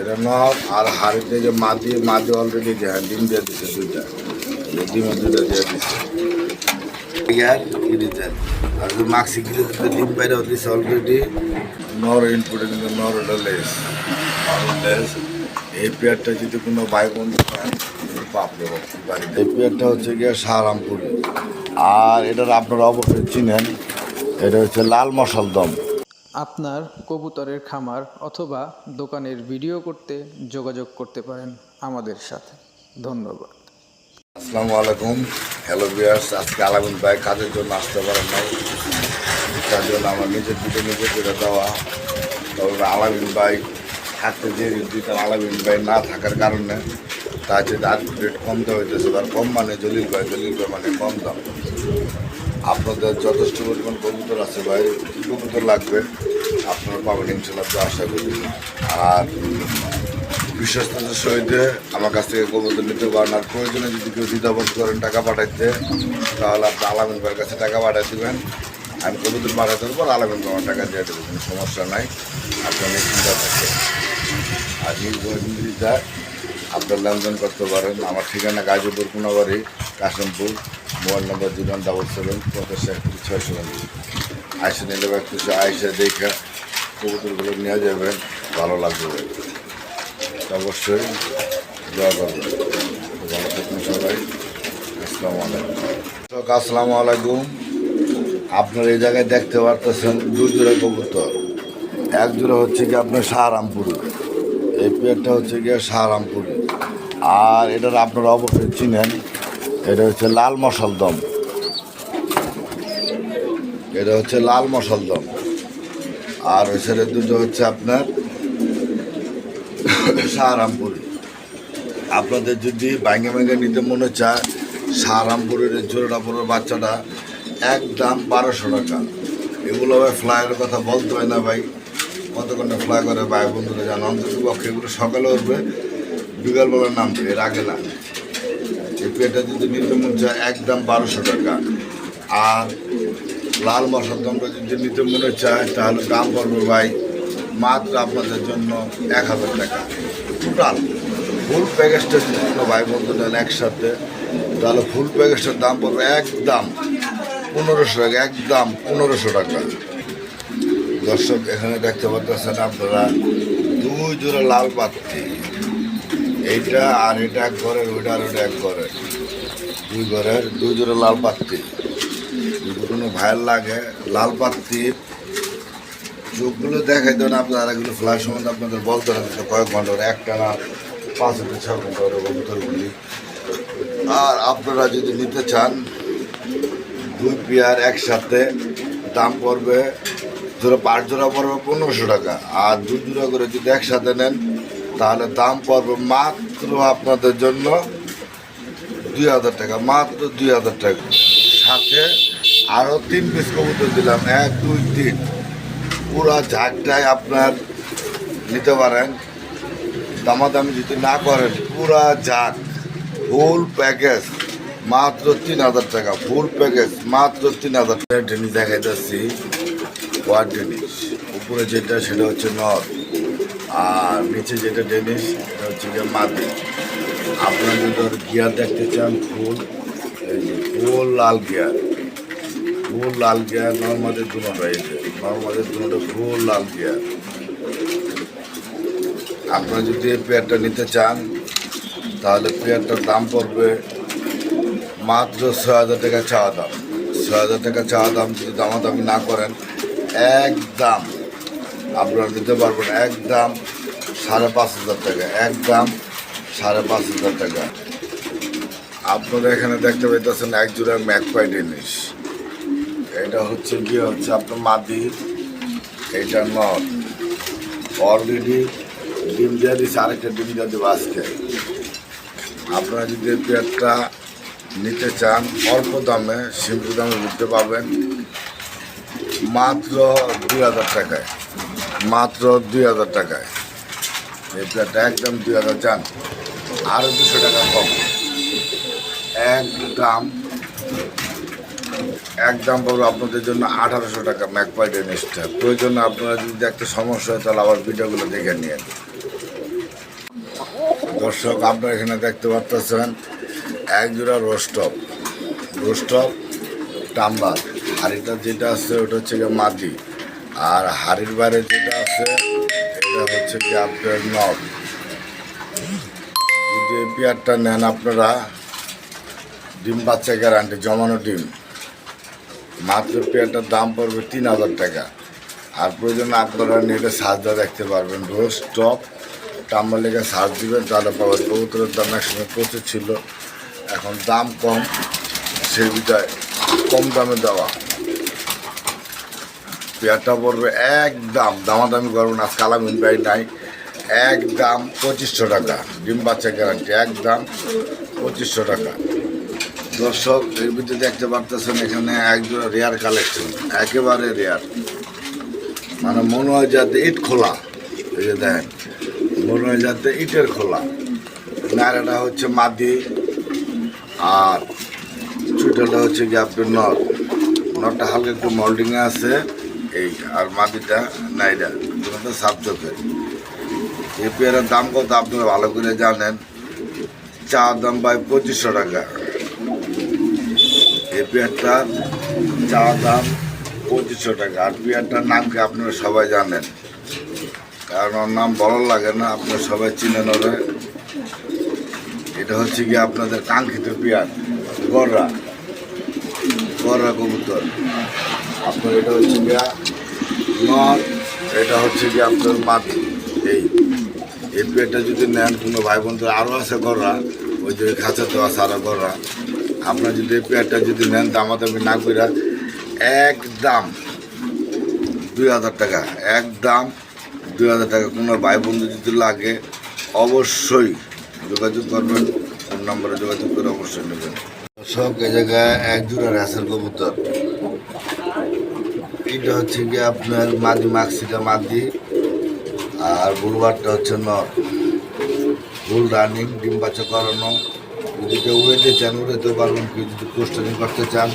এটা নর আর হাড়িতে যে মাদি মাদি অলরেডি হ্যাঁ ডিম দিয়ে দিচ্ছে দুইটা। ডিমের দুইটা দিয়ে দিচ্ছে আর যে মাক্সি গিরিতে ডিম বাইরে দিচ্ছে অলরেডি নর ইনপুটে কিন্তু নর ওটা লেস লেস এই পেয়ারটা যদি কোনো বাইক বাড়ি এই পেয়ারটা হচ্ছে গিয়ে সাহারামপুরি। আর এটার আপনারা অবশ্যই চিনেন, এটা হচ্ছে লাল মশাল দম। আপনার কবুতরের খামার অথবা দোকানের ভিডিও করতে যোগাযোগ করতে পারেন আমাদের সাথে। ধন্যবাদ। আসসালামু আলাইকুম। হ্যালো বিয়ার্স আজকে আলামিন ভাই কাজের জন্য আসতে পারেন নাই। তার জন্য আমার নিজের দিকে নিজের করে দেওয়া। তবে আলামিন ভাই থাকতে যে দিতাম আলামিন ভাই না থাকার কারণে তার যে দাঁত রেট কমতে হইতেছে আর কম মানে জলিল ভাই জলিল ভাই মানে কম দাম। আপনাদের যথেষ্ট পরিমাণ কবুতর আছে ভাই, কবুতর লাগবে, আপনারা পাবেন ইনশাল্লাহ তো আশা করি। আর বিশ্বস্ততার সহিত আমার কাছ থেকে কবুতর নিতে পারেন, আর প্রয়োজনে যদি কেউ দ্বিধাবোধ করেন টাকা পাঠাইতে, তাহলে আপনি আলামিন ভাইয়ের কাছে টাকা পাঠাই দেবেন। আমি কবুতর পাঠাতে পর আলামিন ভাই টাকা দিয়ে দেবো, কোনো সমস্যা নাই। আপনার চিন্তা থাকে আর নির্ভরতা আপনার লেনদেন করতে পারেন। আমার ঠিকানা Gazipur Konabari Kashimpur, mobile number zero one double seven পঞ্চাশ একত্রিশ ছয়শো আইসে নিলে একটু আইসে দেখে কবুতরগুলো নিয়ে যাবেন, ভালো লাগবে অবশ্যই দোয়া করবেন। ভালো থাকুন সবাই। আসসালামু আলাইকুম। আসসালামু আলাইকুম। আপনারা এই জায়গায় দেখতে পারতেছেন দুই জোড়া কবুতর। এক জোড়া হচ্ছে কি আপনার সাহারামপুরি এই পেয়ারটা হচ্ছে গিয়ে সাহারামপুরি। আর এটার আপনারা অবশ্যই চিনেন, এটা হচ্ছে লাল মশাল দম। এটা হচ্ছে লাল মশাল দম। আর ওই সাইডে দুটো হচ্ছে আপনার সাহারামপুরি। আপনাদের যদি ব্যাঙ্গে ব্যাঙ্গে নিতে মনে চায়, সাহারামপুরের জোড়াটা পরের বাচ্চাটা একদম বারোশো টাকা। এগুলো ভাই ফ্লাইয়ের কথা বলতে হয় না ভাই। কতক্ষণে ফ্লাই করে, ভাই বন্ধুরা জানো অন্তত পক্ষে এগুলো সকালে উঠবে। বিকালবেলা নামবে এর আগে না। এই পেটা যদি নিতে মন চায় একদম বারোশো টাকা। আর লাল মশার দামটা যদি নিতে মনে চায়, তাহলে দাম পড়বে ভাই মাত্র আপনাদের জন্য এক হাজার টাকা। টোটাল ফুল প্যাকেজটা যদি কোনো ভাই বন্ধু নেন একসাথে। তাহলে ফুল প্যাকেজটার দাম পড়বে একদম পনেরোশো টাকা, একদম পনেরোশো টাকা। দর্শক, এখানে দেখতে পাচ্ছেন আপনারা দুই জোড়া লাল পাত্তি এইটা আর এটা এক ঘরের, ওইটা আর ওইটা এক ঘরের। দুই ঘরের, দুই জোড়া লাল যদি কোনো ভাইয়ের লাগে লাল পাত্তির চোখগুলো দেখাই দেন, আপনারা এগুলো ফ্লাশ সম্বন্ধে আপনাদের বলতে হবে কয়েক ঘণ্টা একটা না পাঁচ থেকে ছ ঘণ্টা কবুতরগুলি আর আপনারা যদি নিতে চান, দুই পেয়ার একসাথে দাম পড়বে জোড়া পাঁচ জোড়া পড়বে পনেরোশো টাকা। আর দু জোড়া করে যদি একসাথে নেন, তাহলে দাম পড়বে মাত্র আপনাদের জন্য দুই হাজার টাকা, মাত্র দুই হাজার টাকা। সাথে আরও তিন পিস কবুতর দিলাম, এক, দুই, তিন। পুরো ঝাঁকটাই আপনার নিতে পারেন। দামাদামি যদি না করেন, পুরা ঝাঁক। ফুল প্যাকেজ মাত্র তিন হাজার টাকা ফুল প্যাকেজ মাত্র তিন হাজার টাকা। টেনিস দেখাই ওয়ার টেনিস উপরে যেটা, সেটা হচ্ছে নর। আর নিচে যেটা টেনিস সেটা হচ্ছে গিয়ে মাটি আপনারা যদি গিয়ার দেখতে চান, ফুল ফুল লাল গিয়ার। ফুল লাল গিয়ার, নর্মাদের দুটো রয়েছে নর্মাদের দুটো ফুল লাল গিয়ার। আপনারা যদি এই পেয়ারটা নিতে চান, তাহলে পেয়ারটার দাম পড়বে মাত্র ছয় হাজার টাকা চাওয়া দাম। ছয় হাজার টাকা চাওয়া দাম যদি দামাদামি না করেন একদম। আপনারা নিতে পারবেন একদম সাড়ে পাঁচ হাজার টাকা, একদম সাড়ে পাঁচ হাজার টাকা। আপনারা এখানে দেখতে পাইতেছেন এক জোড়া ম্যাকপাই জিনিস এটা হচ্ছে গিয়ে হচ্ছে আপনার মাদি, এটা নট অলরেডি ডিম দিয়ে দিচ্ছে আরেকটা ডিম দিয়ে দেবো আজকে। আপনারা যদি পেয়ারটা নিতে চান, অল্প দামে, সিম্পল দামে নিতে পাবেন মাত্র দুই হাজার টাকায়। মাত্র দুই হাজার টাকায়। এই পেয়ারটা একদম দুই হাজার চান আরও দুশো টাকা কম। একদম একদম পাবো আপনাদের জন্য আঠারোশো টাকা ম্যাকপাই ডেনিসটা প্রয়োজন আপনারা যদি একটা সমস্যা হয়, তাহলে আবার ভিডিওগুলো দেখে নিয়ে দর্শক, আপনারা এখানে দেখতে পাচ্ছেন, এক জোড়া রোস্টপ রোস্টপ টাম্বার হাড়িটা যেটা আছে, ওটা হচ্ছে গিয়ে মাটি। আর হাড়ির বাইরে যেটা আছে, এটা হচ্ছে কি আপনার নব যদি এই পেয়ারটা নেন আপনারা, ডিম বাচ্চা গ্যারান্টি, জমানো ডিম। মাত্র পেয়ারটার দাম পড়বে তিন হাজার টাকা। আর প্রয়োজন আপনারা নেটে দিয়ে দেখতে পারবেন। রোজ টপ টাম্বার লেগে সার্চ দিবেন, তাহলে পাবেন। কবুতরের দাম একসময় প্রচুর ছিল। এখন দাম কম, সেই বিষয়ে কম দামে দেওয়া। পেয়ারটা পড়বে একদম দামাদামি করবেন না, কালামিন পাই নাই। একদম পঁচিশশো টাকা, ডিম বাচ্চা গ্যারান্টি একদম পঁচিশশো টাকা। দর্শক, এর ভিতরে দেখতে পারতেছেন এখানে একজন রেয়ার কালেকশন একেবারে রেয়ার মানে মনে হয় যাতে ইট খোলা, এই যে দেখেন, মনে হয় যাতে ইটের খোলা। নাড়াটা হচ্ছে মাদি, আর চুটাটা হচ্ছে আপনার নট নটটা হালকা একটু মল্ডিংয়ে আছে। এই আর মাটিটা নাইডা দুটো সাপ চোখের এই পেয়ারের দাম কত আপনারা ভালো করে জানেন? চা দাম পাই পঁচিশশো টাকা। এই পেয়ারটার চা দাম পঁচিশশো টাকা। আর পেয়ারটার নাম কি আপনারা সবাই জানেন? কারণ ওর নাম বড় লাগে না, আপনারা সবাই চিনেন ওরে। এটা হচ্ছে কি আপনাদের কাঙ্ক্ষিত পেয়ার গররা। গররা কবুতর। আপনার এটা হচ্ছে গিয়া নর এটা হচ্ছে কি আপনার মাটি এই এই পেয়ারটা যদি নেন কোনো ভাই বোনদের আরও আছে গররা, ওই যে খাঁচাতে আছে আরও গররা। আপনার যদি এই পেয়ারটা যদি নেন, দামাদামি না করে একদম দুই হাজার টাকা একদম দুই হাজার টাকা কোনো ভাই বন্ধু যদি লাগে, অবশ্যই যোগাযোগ করবেন, ফোন নম্বরে যোগাযোগ করে অবশ্যই নেবেন। সব জায়গায় এক জোড়া র্যাসের কবুতর। এটা হচ্ছে গিয়ে আপনার মাদি মাক্সিটা মাদি আর বুলবারটা হচ্ছে নর। ফুল রানিং, ডিম বাচ্চা করানো। যদি কেউ উড়াইতে চান উড়াইতে পারবেন। কেউ যদি কোস্টারিং করতে চান,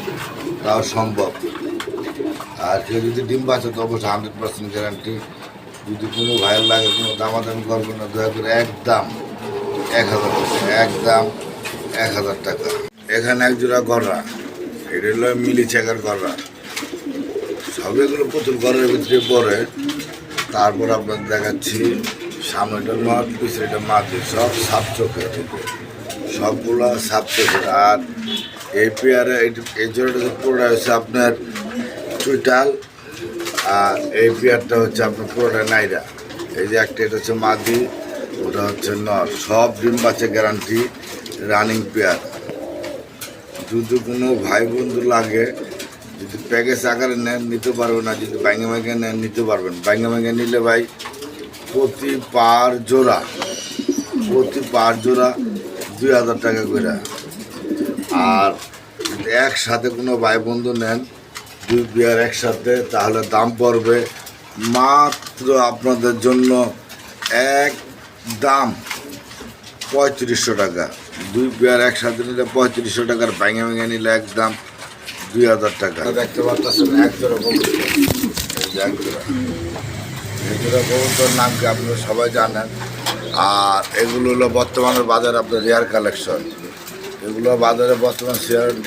তাও সম্ভব। আর কেউ যদি ডিম বাচ্চা, তো অবশ্যই হান্ড্রেড পার্সেন্ট গ্যারান্টি যদি কোনো ভাইয়ের লাগে, কোনো দামাদামি করবেন না, দয়া করে একদম এক হাজার টাকা, একদম এক হাজার টাকা। এখানে এক জোড়া গররা। এটা হলো মিলি চেকার গররা। সব এগুলো প্রচুর ঘরের ভিতরে পড়ে তারপর আপনার দেখাচ্ছি, সামনেটা নট পিছনেটা মাটি, সব সাপ চোখের সবগুলা সাপ চোখের। আর এই পেয়ারে, এই জোড়াটা পুরোটা হচ্ছে আপনার চুইটাল, আর এই পেয়ারটা হচ্ছে আপনার পুরোটা নাইরা। এই যে একটা, এটা হচ্ছে মাদি ওটা হচ্ছে নর। সব ডিম বাচ্চা গ্যারান্টি রানিং পেয়ার। যদি কোনো ভাই বন্ধু লাগে যদি প্যাকেজ আকারে নেন, নিতে পারবেন না। যদি ব্যাঙ্গে ব্যাঙ্গে নেন, নিতে পারবেন। ব্যাঙ্গে ব্যাঙ্গে নিলে ভাই, প্রতি পার জোড়া, প্রতি পার জোড়া দুই হাজার টাকা করে। আর একসাথে কোনো ভাই বন্ধু নেন, দুই বিয়ার একসাথে, তাহলে দাম পড়বে মাত্র আপনাদের জন্য এক দাম পঁয়ত্রিশশো টাকা। দুই পেয়ার একসাথে নিলে পঁয়ত্রিশশো টাকার ভেঙে ভেঙে নিলে একদম দুই হাজার টাকা। দেখতে পাচ্ছেন এক জোড়া কবুতর এক জোড়া। নাম কি আপনারা সবাই জানেন? আর এগুলো হলো বর্তমানের বাজারে আপনার রেয়ার কালেকশন এগুলো বাজারে বর্তমান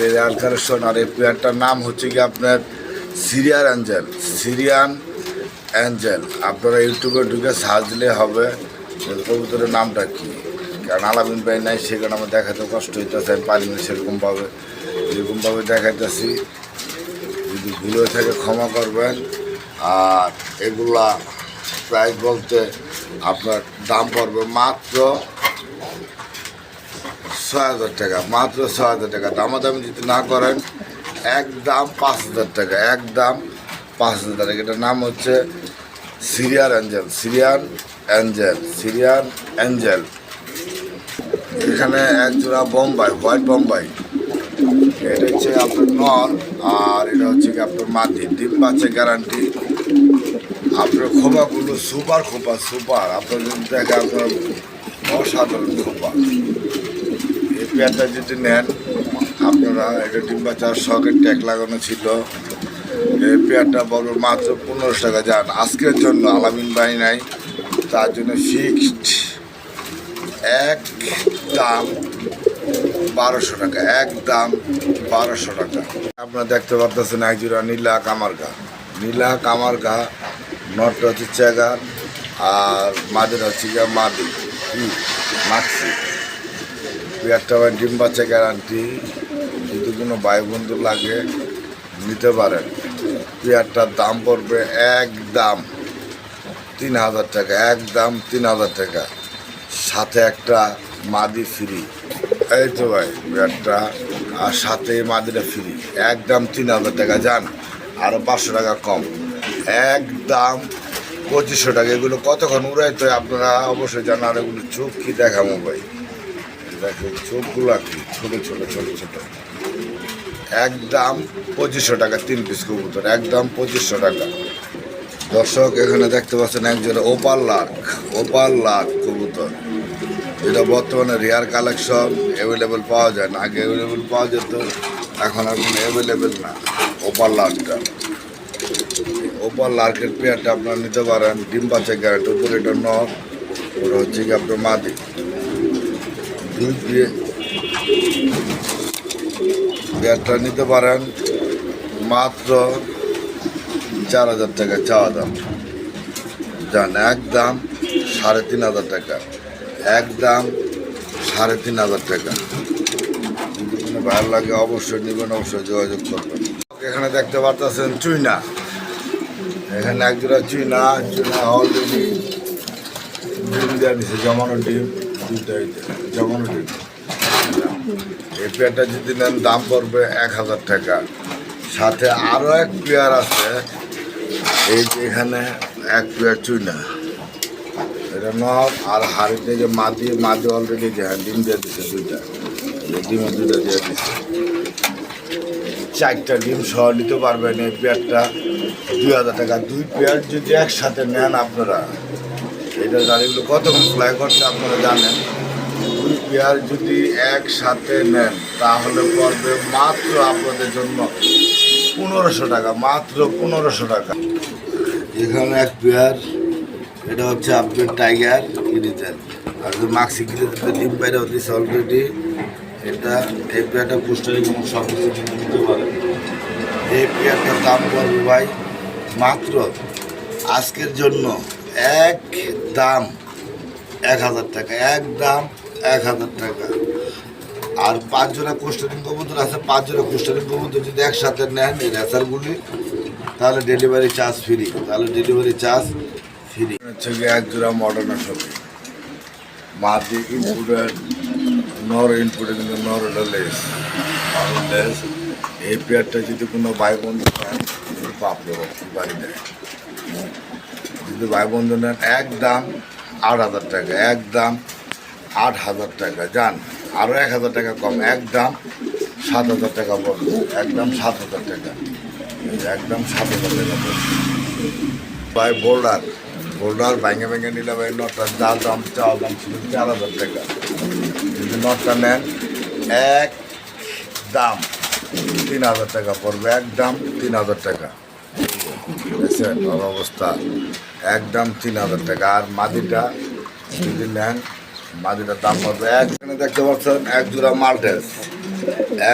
রেয়ার কালেকশন আর এই পেয়ারটার নাম হচ্ছে কি আপনার সিরিয়ার অ্যাঞ্জেল সিরিয়ান অ্যাঞ্জেল আপনারা ইউটিউবে ঢুকে সার্চ দিলে হবে কবুতরের নামটা কি। কারণ আলামিন ভাই নাই সেখানে আমার দেখাতে কষ্ট হইতেছে, আমি পারি না সেরকমভাবে। এরকমভাবে দেখাইতেছি, যদি ভুল হয়ে থাকে ক্ষমা করবেন। আর এগুলা প্রাইস বলতে আপনার দাম পড়বে মাত্র ছয় হাজার টাকা, মাত্র ছয় হাজার টাকা। দামাদামি যদি না করেন, এক দাম পাঁচ হাজার টাকা, এক দাম পাঁচ হাজার টাকা। এটার নাম হচ্ছে Syrian angel Syrian angel Syrian angel. এখানে এক জোড়া বোম্বাই, হোয়াইট বোম্বাই। এটা হচ্ছে আপনার নর আর এটা হচ্ছে কি আপনার মাটি। ডিম বাচ্চা গ্যারান্টি আপনার খোপাগুলো সুপার খোপা, সুপার। আপনার যদি দেখে আপনার অসাধারণ খোপা। এই পেয়ারটা যদি নেন, আপনারা এটা ডিম বাচ্চার শখের ট্যাগ লাগানো ছিল। এই পেয়ারটা বড় মাত্র পনেরোশো টাকা। যান, আজকের জন্য আলামিন বাই নাই, তার জন্য ফিক্সড এক দাম বারোশো টাকা এক দাম বারোশো টাকা। আপনারা দেখতে পাচ্ছেন একজোড়া নীলা কামারগা নীলা কামারগা নটটা হচ্ছে চেগার আর মাদের হচ্ছে গিয়ে মাদি মাক্সি। পেয়ারটা আবার ডিম বাচ্চা গ্যারান্টি যদি কোনো ভাই বন্ধু লাগে, নিতে পারেন। পেয়ারটার দাম পড়বে এক দাম তিন হাজার টাকা এক দাম তিন হাজার টাকা। সাথে একটা মাদি ফ্রি এই তো ভাই, একটা আর সাথে মাদিটা ফ্রি একদম তিন হাজার টাকা যান আরও পাঁচশো টাকা কম। একদম পঁচিশশো টাকা। এগুলো কতক্ষণ উড়াইতে হয় আপনারা অবশ্যই জানেন, আর এগুলো চোখ কি দেখাবো ভাই? দেখেন, চোখগুলো আর কি? ছোট ছোট ছোট ছোট। একদম পঁচিশশো টাকা তিন পিস কবুতর, একদম পঁচিশশো টাকা। দর্শক, এখানে দেখতে পাচ্ছেন একজোড়া ওপার লাখ ওপার লাখ কবুতর। এটা বর্তমানে রেয়ার কালেকশন অ্যাভেলেবেল পাওয়া যায় না। আগে অ্যাভেলেবেল পাওয়া যেত, এখন কোনো অ্যাভেলেবেল না। ওপার লাখটা ওপার লার্কের পেয়ারটা আপনারা নিতে পারেন, ডিম বাচ্চা গ্যারেন্টি উপরে এটা নর ওটা হচ্ছে কি আপনার মাদি। দুধ দিয়ে পেয়ারটা নিতে পারেন, মাত্র চার হাজার টাকা চাওয়া দাম। যান এক দাম সাড়ে তিন হাজার টাকা। একদম সাড়ে তিন হাজার টাকা। ভালো লাগে অবশ্যই নেবেন, অবশ্যই যোগাযোগ করবেন। এখানে দেখতে পারতেছেন চুইনা। এখানে একজোড়া চুইনা চুইনা অলরেডি ডিম দেওয়া দিচ্ছে জমানো ডিম জমানো ডিম। এই পেয়ারটা যদি নেন, দাম পড়বে এক হাজার টাকা। সাথে আরও এক পেয়ার আছে, এই যে এখানে এক পেয়ার চুইনা। এটা নব আর হাড়িতে যে মাদি মাদি অলরেডি যে ডিম দিয়ে দিচ্ছে দুইটা। ডিমে দুইটা দিয়ে দিচ্ছে চারটা ডিম সহ নিতে পারবেন এই পেয়ারটা। দুই হাজার টাকা। দুই পেয়ার যদি একসাথে নেন আপনারা এটা গাড়িগুলো কতক্ষণ ফ্লাই করছে আপনারা জানেন? দুই পেয়ার যদি একসাথে নেন, তাহলে পড়বে মাত্র আপনাদের জন্য পনেরোশো টাকা, মাত্র পনেরোশো টাকা। এখানে এক পেয়ার এটা হচ্ছে আপনার টাইগার কিনেছেন আর যে মাক্সি কিনেছেন ডিম বাইরে হচ্ছে অলরেডি এটা এই পেয়ারটা পুষ্টারি এবং সব কিছু নিতে পারেন এই পেয়ারটার দাম পড়বে ভাই মাত্র আজকের জন্য এক দাম এক হাজার টাকা, এক দাম এক হাজার টাকা। আর পাঁচ জোড়া কোস্টারিং কবুতর আছে, পাঁচ জোড়া কোস্টারিং কবুতর যদি একসাথে নেন এই রেসারগুলি, তাহলে ডেলিভারি চার্জ ফ্রি তাহলে ডেলিভারি চার্জ ফ্রি। হচ্ছে গিয়ে এক জোড়া মডার্ন শপে মাটি ইনপুটের নর ইনপুটে কিন্তু নর হলো লেস লেস এই পেয়ারটা যদি কোনো ভাই বন্ধু বাপরে বাড়ি দেয় যদি ভাই বন্ধু নেন এক দাম আট হাজার টাকা, এক দাম আট হাজার টাকা যান আরও এক হাজার টাকা কম, এক দাম সাত হাজার টাকা পড়বে একদম সাত হাজার টাকা। একদম সাত হাজার টাকা ভাই বোল্ডার বোল্ডার ভেঙে ভেঙে নিলে ভাই নটটার যার দাম চাওয়া দাম ছিল চার হাজার টাকা। যদি নটটা নেন, এক দাম তিন হাজার টাকা পড়বে, এক দাম তিন হাজার টাকা। অবস্থা একদম তিন হাজার টাকা। আর মাদিটা যদি নেন, মাদিটার দাম পড়বে, একখানে দেখতে পাচ্ছেন, এক জোড়া মাল্টেস।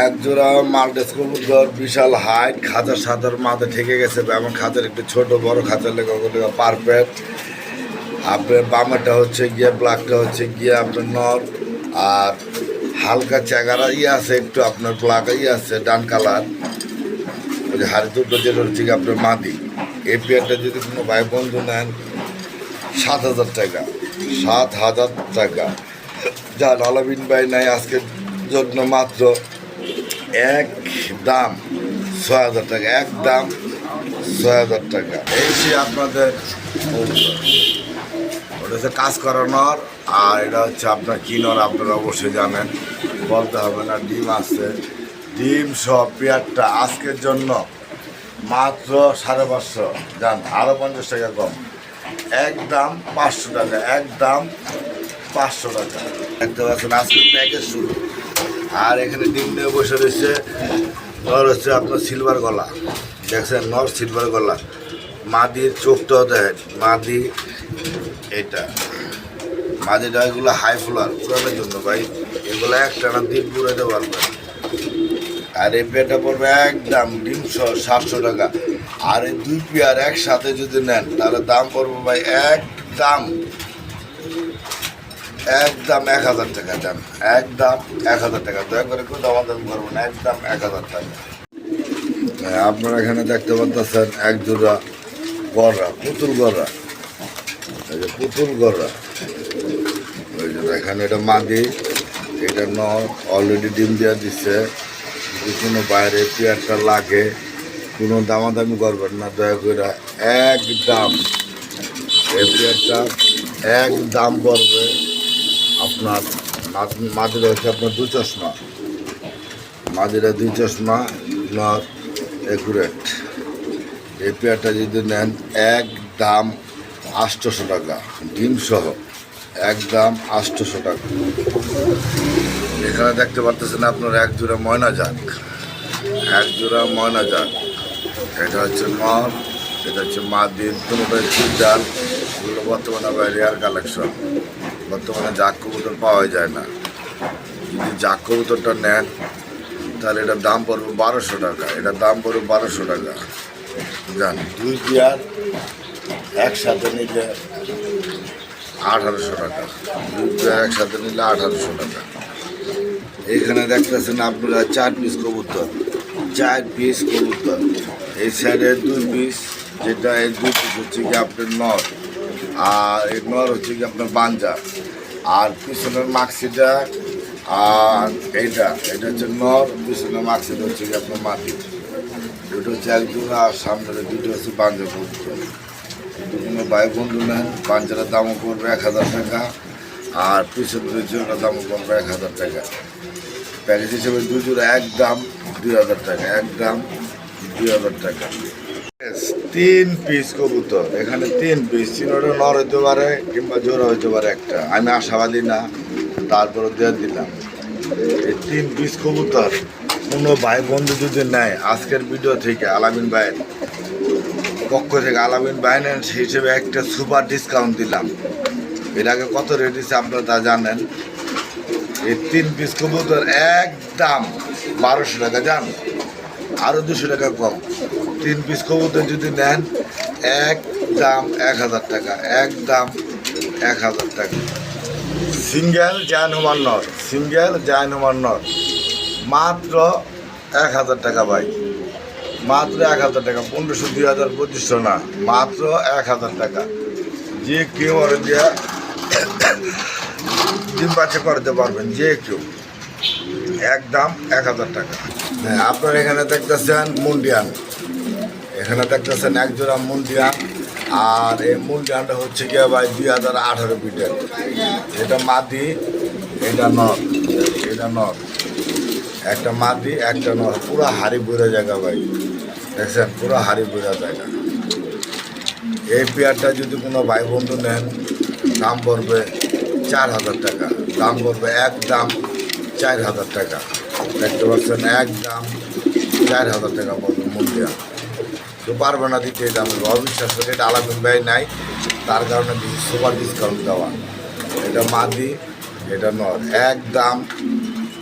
এক জোড়া মাল্টেস কবুতর, বিশাল হাইট খাঁচার সাদার মাথা ঠেকে গেছে, এবং খাঁচার একটু ছোট, বড় খাঁচার লেখা পারফেক্ট আপনার বামেরটা হচ্ছে গিয়ে ব্ল্যাকটা হচ্ছে গিয়ে আপনার নর, আর হালকা চেগারা ইয়ে আছে, একটু আপনার ব্ল্যাক ইয়ে আছে, ডান কালার ওই হাড়ি দুটো যেটা হচ্ছে আপনার মাদি। এই পেয়ারটা যদি কোনো ভাই বন্ধু নেন, সাত হাজার টাকা, সাত হাজার টাকা। যা আলাবিন ভাই নাই আজকের জন্য মাত্র এক দাম ছয় হাজার টাকা, এক দাম ছয় হাজার টাকা। এই আপনাদের ওটা হচ্ছে কাজ করানোর আর এটা হচ্ছে আপনার কিনোর আপনারা অবশ্যই জানেন। বলতে হবে না, ডিম আছে। ডিম সব পেয়ারটা আজকের জন্য মাত্র সাড়ে পাঁচশো। যান আরও পঞ্চাশ টাকা কম। এক দাম পাঁচশো টাকা, এক দাম পাঁচশো টাকা। দেখতে পাচ্ছেন, আজকের প্যাকেজ শুরু। আর এখানে ডিম নিয়ে বসে রয়েছে। নর হচ্ছে আপনার সিলভার গলা। দেখছেন, নর সিলভার গলা। মাদির চোখটাও দেখেন, মাদি এটা। মাঝেটা এগুলো হাই ফ্লোর পুরানোর জন্য ভাই। এগুলো একটা না দিন পুরাইতে পারবেন। আর এই পেয়ারটা পড়বে একদম তিনশো সাতশো টাকা। আর এই দুই পেয়ার একসাথে যদি নেন, তাহলে দাম পড়বে ভাই একদম একদম এক হাজার টাকা দাম একদম এক হাজার টাকা। দয়া করে কেউ দাম দাম করবেন একদম এক হাজার টাকা। হ্যাঁ, আপনারা এখানে দেখতে পাচ্ছেন এক জোড়া গররা পুতুল গররা। এই যে পুতুল গররা। ওই যে এখানে এটা মাদি এটা ন অলরেডি ডিম দেওয়া দিচ্ছে কোনো বাইরে পেয়ারটা লাগে কোনো দামাদামি করবেন না দয়া করে একদম। এই পেয়ারটা এক দাম পড়বে আপনার মাদিরা হচ্ছে আপনার দু চশমা। মাদিরা দুই চশমা নট একুরেট এই পেয়ারটা যদি নেন, এক দাম আটশোশো টাকা ডিম সহ এক দাম আটশোশো টাকা। এখানে দেখতে পারতেছেন আপনার এক জোড়া ময়না যাক এক জোড়া ময়না যাক এটা হচ্ছে নর, এটা হচ্ছে মা দিন কোনোটাই চুলজাল এগুলো বর্তমানে রেয়ার কালেকশন বর্তমানে জাক কবুতর পাওয়া যায় না। যদি জাক কবুতরটা নেন, তাহলে এটার দাম পড়বে বারোশো টাকা। এটার দাম পড়বে বারোশো টাকা। জান, দুই পেয়ার একসাথে নিলে আঠারোশো টাকা। দুই পেয়ার একসাথে নিলে আঠারোশো টাকা। এখানে দেখতেছেন আপনারা চার পিস কবুতর, চার পিস কবুতর। এই সাইডে দুই পিস যেটা এই দুই পিস হচ্ছে কি আপনার নর। আর এই নর হচ্ছে কি আপনার বাঞ্জা। আর পিছনের মাক্সিটা, আর এইটা এটা হচ্ছে নর, পিছনের মাক্সিটা হচ্ছে কি আপনার মাটি। দুটো হচ্ছে এক জোড়া আর সামনে দুটো হচ্ছে বাঞ্জা কবুতর যদি কোনো ভাই বন্ধু নেন পাঞ্জারের দামও পড়বে এক হাজার টাকা, আর পিছন দুই জোড়ার দামও পড়বে এক হাজার টাকা। প্যাকেজ হিসেবে দুই জোড়া এক দাম দুই হাজার টাকা এক দাম দুই হাজার টাকা। তিন পিস কবুতর। এখানে তিন পিস চিনোটা নর হইতে পারে কিংবা জোড়া হইতে পারে একটা। আমি আশাবাদী না তারপরে দিয়ে দিলাম। এই তিন পিস কবুতর কোনো ভাই বন্ধু যদি নেয়, আজকের ভিডিও থেকে আলামিন ভাইয়ের পক্ষ থেকে আলামিন বাইন্যান্স হিসেবে একটা সুপার ডিসকাউন্ট দিলাম। এর আগে কত রেট দিচ্ছে আপনারা তা জানেন? এই তিন পিস কবুতর একদম বারোশো টাকা যান আরও দুশো টাকা কম। তিন পিস কবুতর যদি নেন এক দাম এক হাজার টাকা এক দাম এক হাজার টাকা। সিঙ্গেল জায়ন হুমান নর সিঙ্গেল জায়ন হুমান নর। মাত্র এক হাজার টাকা ভাই। মাত্র এক হাজার টাকা পনেরোশো দুই হাজার পঁচিশশো না মাত্র এক হাজার টাকা। যে কেউ ওর দিয়ে ডিম বাচ্চা করতে পারবেন যে কেউ। এক দাম এক হাজার টাকা। হ্যাঁ আপনার এখানে দেখতেছেন মুন্ডিয়ান। এখানে দেখতেছেন এক জোড়া মুন্ডিয়ান আর এই মুন্ডিয়ানটা হচ্ছে গিয়ে ভাই দুই হাজার আঠারো ফিটের। এটা মাদি, এটা নর এটা নর। একটা মাদি, একটা নর। পুরো হাড়ি বুড়া জায়গা ভাই। দেখছেন, পুরো হাড়ি বুড়া জায়গা। এই পেয়ারটা যদি কোনো ভাই বন্ধু নেন, দাম পড়বে চার হাজার টাকা। দাম পড়বে এক দাম চার হাজার টাকা। দেখতে পাচ্ছেন এক দাম চার হাজার টাকা পড়বে মূল্য তো পারবে না দিতে, এটা আমি অবিশ্বাস করি এটা আলাদা ব্যয় নাই। তার কারণে সুপার ডিসকাউন্ট দেওয়া। এটা মাদি, এটা নর এক দাম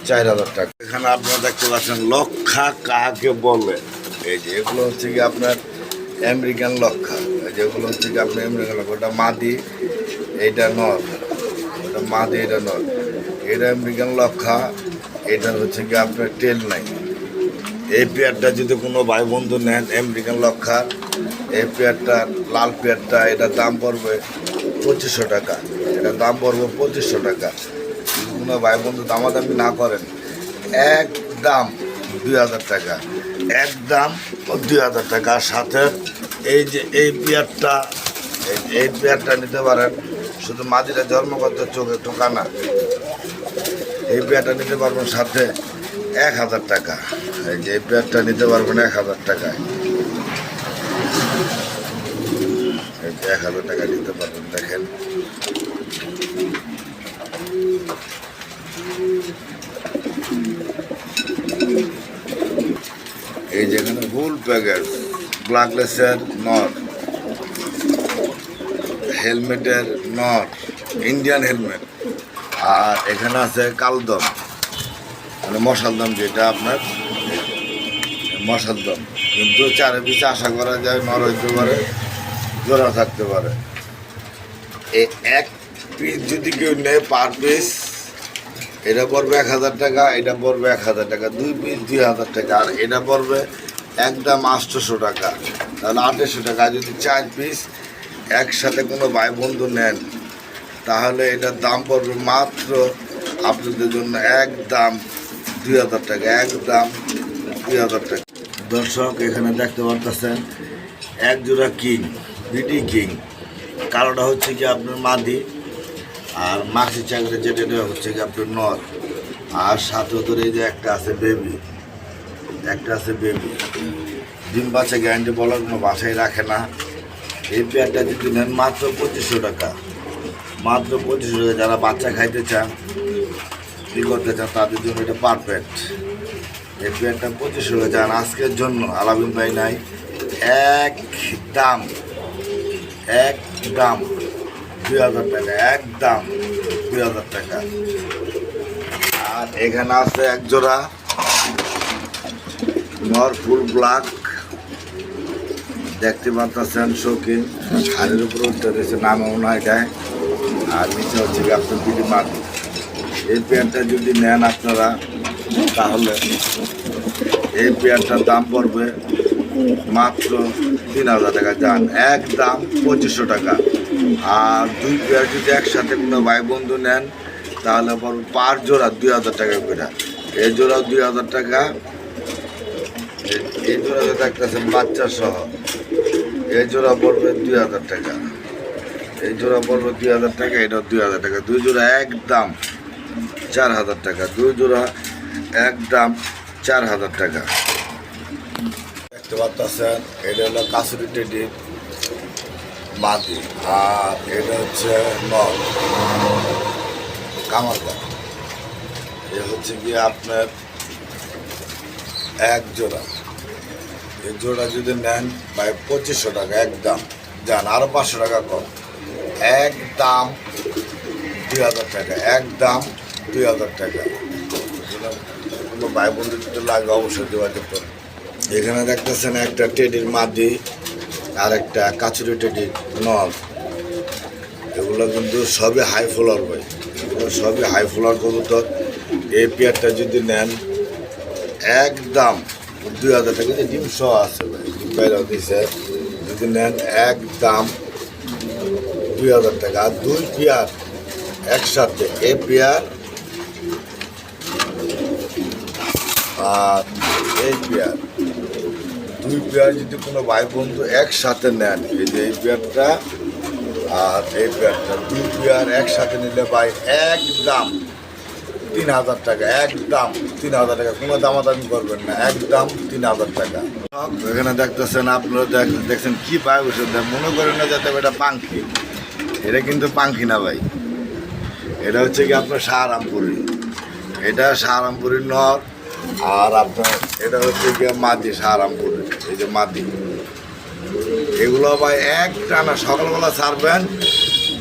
চার হাজার টাকা। এখানে আপনারা দেখতে পাচ্ছেন লক্ষা কাকে বলে? এই যে, এগুলো হচ্ছে কি আপনার আমেরিকান লক্ষা। যেগুলো হচ্ছে কি আপনার আমেরিকান লক্ষা। ওটা মাদি এইটা নর। ওটা মাদি, এটা নর। এটা আমেরিকান লক্ষা, এটার হচ্ছে কি আপনার টেল নাই এই পেয়ারটা যদি কোনো ভাই বন্ধু নেন, আমেরিকান লক্ষার এই পেয়ারটা, লাল পেয়ারটা এটার দাম পড়বে পঁচিশশো টাকা। এটার দাম পড়বে পঁচিশশো টাকা। যদি কোনো ভাই বন্ধু দামাদামি না করেন, এক দাম দুই হাজার টাকা। এক দাম দুই হাজার টাকা। সাথে এই যে এই পেয়ারটা এই- এই পেয়ারটা নিতে পারেন, শুধু মাদিরা জন্মগত চোখে টোকা না, এই পেয়ারটা নিতে পারবেন সাথে এক হাজার টাকা। এই যে এই পেয়ারটা নিতে পারবেন এক হাজার টাকায়। এক হাজার টাকা নিতে পারবেন, দেখেন। এই যেখানে ফুল প্যাকেট ব্ল্যাকলেসের নট, হেলমেটের নট, ইন্ডিয়ান হেলমেট, আর এখানে আছে কালদম। মানে মশাল দম যেটা আপনার, মশাল দম। কিন্তু চারে পিছে আশা করা যায় নর হইতে পারে, জোড়া থাকতে পারে। এই এক পিস যদি কেউ নেয় পার পিস, এটা পড়বে এক হাজার টাকা, এটা পড়বে এক হাজার টাকা, দুই পিস দুই হাজার টাকা, আর এটা পড়বে একদম আটশোশো টাকা। তাহলে আঠাশশো টাকা যদি চার পিস একসাথে কোনো ভাই বন্ধু নেন, তাহলে এটার দাম পড়বে মাত্র আপনাদের জন্য একদম দুই হাজার টাকা এক একদম দুই হাজার টাকা। দর্শক, এখানে দেখতে পারতেছেন, এক জোড়া কিং বিডি কিং। কালোটা হচ্ছে কি আপনার মাদি, আর মাছি চাকরি যেটা হচ্ছে কি আপনার নর। আর সাথে ধরে যে একটা আছে বেবি একটা আছে বেবি ডিম বাচ্চা গ্যারান্টি বলার কোনো বাসায় রাখে না। এই পেয়ারটা যদি নেন মাত্র পঁচিশশো টাকা। মাত্র পঁচিশশো টাকা যারা বাচ্চা খাইতে চান কী করতে চান, তাদের জন্য এটা পারফেক্ট এই পেয়ারটা পঁচিশশো যান আজকের জন্য আলামিন ভাই নাই। এক দাম এক দাম, দুই হাজার টাকা, এক দাম, দুই হাজার টাকা। আর এখানে আছে এক জোড়া নর ফুল ব্ল্যাক দেখতে পাচ্ছেন, শৌখিন। হাড়ের উপরে উঠতে রয়েছে নামে মনে হয় আর নিচে হচ্ছে আপনার বিডি মাটি এই পেয়ারটা যদি নেন আপনারা, তাহলে এই পেয়ারটার দাম পড়বে মাত্র তিন হাজার টাকা। যান এক দাম পঁচিশশো টাকা। আর দুই পেয়ার যদি একসাথে কোনো ভাই বন্ধু নেন, তাহলে পড়বে পার জোড়া দুই হাজার টাকা করে। এই জোড়া দুই হাজার টাকা, এই জোড়াতে দেখতেছেন বাচ্চা সহ, এই জোড়া পড়বে দুই হাজার টাকা। এই জোড়া পড়বে দুই হাজার টাকা এটা দুই হাজার টাকা। দুই জোড়া একদম চার হাজার টাকা। দুই জোড়া একদম চার হাজার টাকা। দেখতে পাচ্ছেন এটা হলো কাসুরি টেডি মাটি আর এটা হচ্ছে নল কামারদা। এ হচ্ছে গিয়ে আপনার এক জোড়া। এই জোড়া যদি নেন, ভাই, পঁচিশশো টাকা এক একদম। যান আরও পাঁচশো টাকা কম। এক একদম দুই হাজার টাকা একদম দুই হাজার টাকা। কোনো ভাই বন্ধু যদি অবশ্যই যোগাযোগ করুন এখানে দেখতেছেন একটা টেডির মাদি আর একটা কাচুরি টেডির নল। এগুলো কিন্তু সবই হাই ফ্লোর ভাই। এগুলো সবই হাই ফ্লোর কবুতর। এই পেয়ারটা যদি নেন, একদম দুই হাজার টাকা কিন্তু ডিম সহ আছে দিছে। যদি নেন, একদম দুই হাজার টাকা। আর দুই পেয়ার একসাথে এ পেয়ার আর এই পেয়ার। দুই পেয়ার যদি কোনো ভাই বন্ধু একসাথে নেন, এই যে এই পেয়ারটা আর এই পেয়ারটা, দুই পেয়ার একসাথে নিলে ভাই এক দাম তিন হাজার টাকা এক দাম তিন হাজার টাকা। কোনো দামাদামি করবেন না এক দাম তিন হাজার টাকা। এখানে দেখতেছেন আপনারা দেখ- দেখছেন কি পায় ওষুধ মনে করেন না যাতে এটা পাঙ্খি। এটা কিন্তু পাঙ্খি না ভাই। এটা হচ্ছে কি আপনার সাহারামপুরি। এটা সাহারামপুরির নর। আর আপনার এটা হচ্ছে কি মাদি সাহারামপুরি, এই যে মাদি। এগুলো ভাই এক টানা সকালবেলা ছাড়বেন,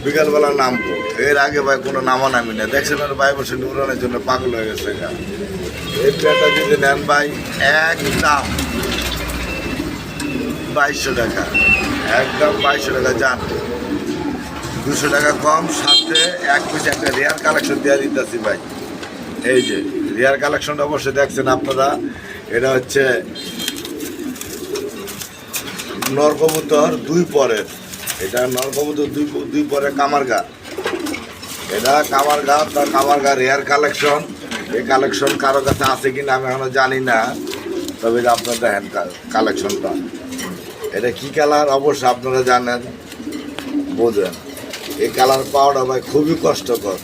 বিকালবেলা নামবো। এর আগে ভাই কোনো নামা নামি না দেখছেন আর ভাই বসে উড়ানোর জন্য পাগল হয়ে গেছে এই পেয়ারটা যদি নেন ভাই একদম বাইশশো টাকা। একদম বাইশশো টাকা যান দুশো টাকা কম, সাথে এক পিস একটা রেয়ার কালেকশন দেওয়া দিতেছি ভাই। এই যে। রেয়ার কালেকশনটা অবশ্যই দেখছেন আপনারা। এটা হচ্ছে নরকবুতর দুই পরের। এটা নরকবুতর দুই দুই পরে কামারগা। এটা কামারগা তার কামারগা রেয়ার কালেকশন। এই কালেকশন কারও কাছে আছে কিনা আমি এখনও জানি না। তবে আপনার দেখেন কালেকশনটা। এটা কি কালার? অবশ্যই আপনারা জানেন, বোঝেন। এই কালার পাওয়াটা ভাই খুবই কষ্টকর।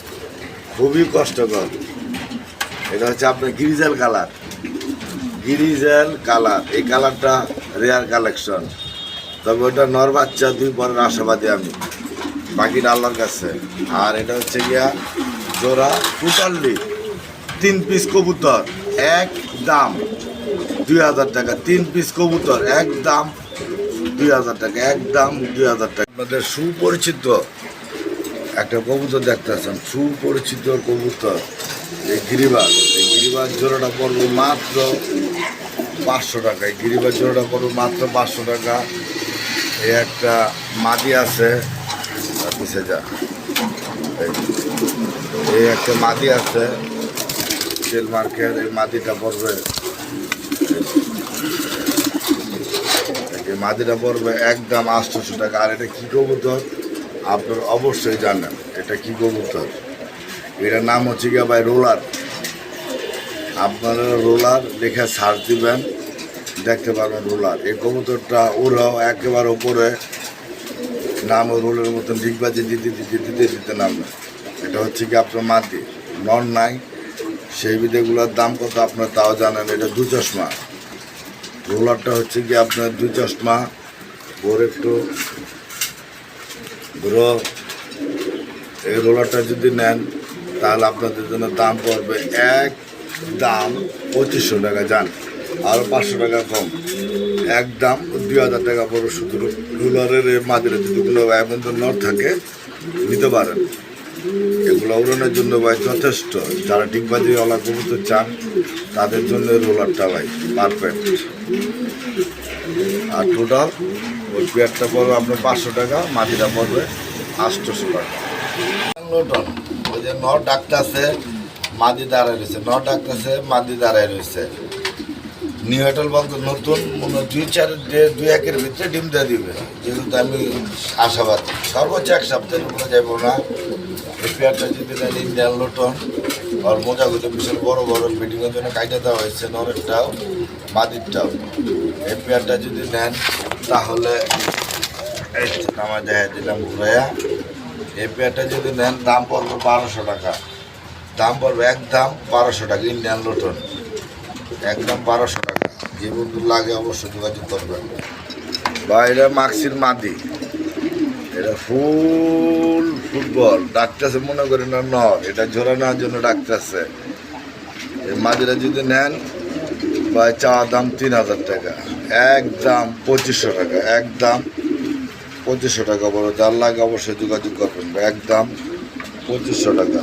খুবই কষ্টকর। এটা হচ্ছে আপনার গিরিজাল কালার। গিরিজাল কালার। এই কালারটা রেয়ার কালেকশন তবে ওটা নর বাচ্চা, দুই পরের আশাবাদী আমি। বাকিটা আল্লাহর কাছে। আর এটা হচ্ছে গিয়া জোড়া টোটালি তিন পিস কবুতর, এক দাম দুই হাজার টাকা। তিন পিস কবুতর, এক দাম দুই হাজার টাকা। এক দাম দুই হাজার টাকা। আপনাদের সুপরিচিত একটা কবুতর দেখতে দেখতেছেন সুপরিচিত কবুতর, এই গিরিবাজ। এই গিরিবাজ জোড়াটা পড়বে মাত্র পাঁচশো টাকা। এই গিরিবাজ জোড়াটা পড়বে মাত্র পাঁচশো টাকা। এই একটা মাদি আছে। আর যা। এই- এই একটা মাদি আছে। তেল মার্কেট এই মাদিটা পড়বে। এই মাদিটা পড়বে একদম আটশোশো টাকা। আর এটা কী কবুতর? আপনার অবশ্যই জানেন, এটা কী কবুতর? এটার নাম হচ্ছে গিয়ে ভাই রোলার। আপনারা রোলার দেখে সার্চ দিবেন, দেখতে পারবেন রোলার। এই কবুতরটা ওরাও একেবারে ওপরে নাম রোলের মতন ডিগবাজি দিতে দিতে দিতে দিতে নামবে এটা হচ্ছে কি আপনার মাটি নন নাই। সেই বিদেগুলোর দাম কত আপনার তাও জানেন, এটা দু চশমা। রোলারটা হচ্ছে কি আপনার দু চশমা, ওর একটু ধরো এই রোলারটা যদি নেন, তাহলে আপনাদের জন্য দাম পড়বে এক দাম পঁচিশশো টাকা যান আরও পাঁচশো টাকা কম। এক দাম দুই হাজার টাকা পড়বে শুধু রোলারের মাঝে যদি কোনো অ্যাভেন্দ্র নট থাকে, নিতে পারেন। এগুলো উড়ানোর জন্য ভাই যথেষ্ট। যারা ডিগবাজি ওলা কবুতর চান, তাদের জন্য রোলারটা ভাই পারফেক্ট আর টোটাল ওই পেয়ারটা পড়বে আপনার পাঁচশো টাকা, মাটিটা পড়বে আটশোশো টাকা। লোটন ওই যে ন ডাকতেছে মাদি দাঁড়ায় রয়েছে। ন ডাকতেছে মাদি দাঁড়ায় রয়েছে। নিউ হোটেল বলতে নতুন দুই চার দুই একের ভিতরে ডিম দিয়ে দিবে। যেহেতু আমি আশাবাদ। সর্বোচ্চ এক সপ্তাহের উপরে যাব না। পেয়ারটা যদি দেন ইন্ডিয়ান লোটন আর মোজাগুলো বিশাল বড় বড় ফিটিংয়ের জন্য কাইটা দেওয়া হয়েছে নরেরটাও, মাদিরটাও। এই যদি নেন, তাহলে নামা দেখা দিলাম ঘুরাইয়া এই যদি নেন, দাম পড়বে বারোশো টাকা। দাম পড়বে এক দাম বারোশো টাকা ইন্ডিয়ান লোটন একদম বারোশো টাকা। যে বন্ধু লাগে অবশ্যই যোগাযোগ করবেন। বা এটা মাক্সির মাদি। এটা ফুল ফুটবল। ডাকতেছে মনে করি না, নর। এটা ঝোরা নেওয়ার জন্য ডাকতেছে। এই মাদিরা যদি নেন বা চা দাম তিন হাজার টাকা। এক দাম পঁচিশশো টাকা, এক দাম পঁচিশশো টাকা বলো যার লাগে অবশ্যই যোগাযোগ করবেন এক দাম পঁচিশশো টাকা।